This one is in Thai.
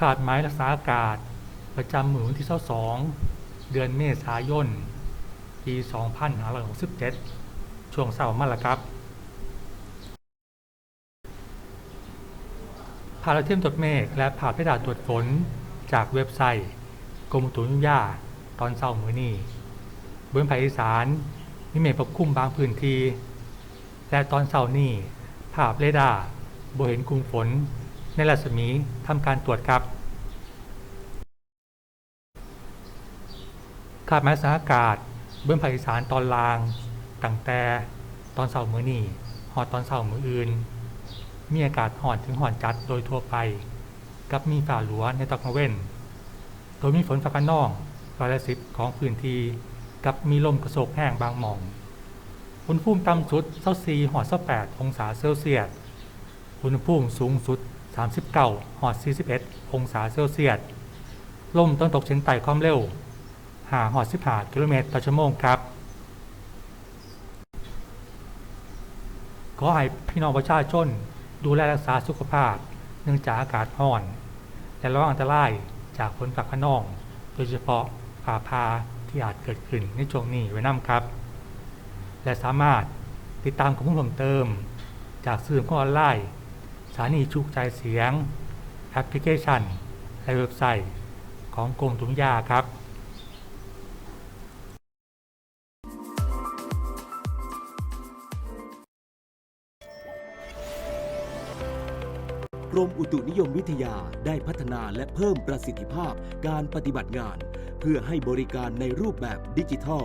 ขาดหมายรักษาอากาศ ประจำหมู่วันที่22เดือนเมษายน ปี 2567 ช่วงเสาร์มาแล้วครับภาพเทียมตรวจเมฆและภาพเพดานตรวจฝนจากเว็บไซต์กรมอุตุนิยมวิทยาตอนเช้ามื้อนี้บนภาคอีสานมีเมฆปกคลุมบางพื้นที่และตอนเช้านี้ภาพเรดาร์บ่เห็นกลุ่มฝน ในรัศมีทำการตรวจครับคาดหมายสาอากาศเบื้องภาคอีสานตอนล่างตั้งแต่ตอนเช้ามื้อนี้หอดตอนเช้ามื้ออื่น มีอากาศห่อนถึงห่อนจัดโดยทั่วไป กับมีฝ่าหลัวในตอนกลางเว้น โดยมีฝนฟ้าคะนองร้อยละสิบของพื้นที่กับมีลมกระโชกแห้งบางหม่อง อุณหภูมิต่ำสุด24หอด28องศาเซลเซียส อุณหภูมิสูงสุด 39หอด41 องศาเซลเซียสลมตะวันตกเฉียงใต้ความเร็ว5หอด15กิโลเมตรต่อชั่วโมงครับ ขอให้พี่น้องประชาชนดูแลรักษาสุขภาพ เนื่องจากอากาศร้อน และระวังอันตรายจากฝนฟ้าคะนอง โดยเฉพาะฝ่าพาที่อาจเกิดขึ้นในช่วงนี้ไว้นํครับ และสามารถติดตามข้อมูลเพิ่มเติม จากสื่อออนไลน์ สถานีชุกใจเสียง แอปพลิเคชัน และเว็บไซต์ของกรมตุนยาครับกรมอุตุนิยมวิทยาได้พัฒนาและเพิ่มประสิทธิภาพการปฏิบัติงาน เพื่อให้บริการในรูปแบบดิจิทัล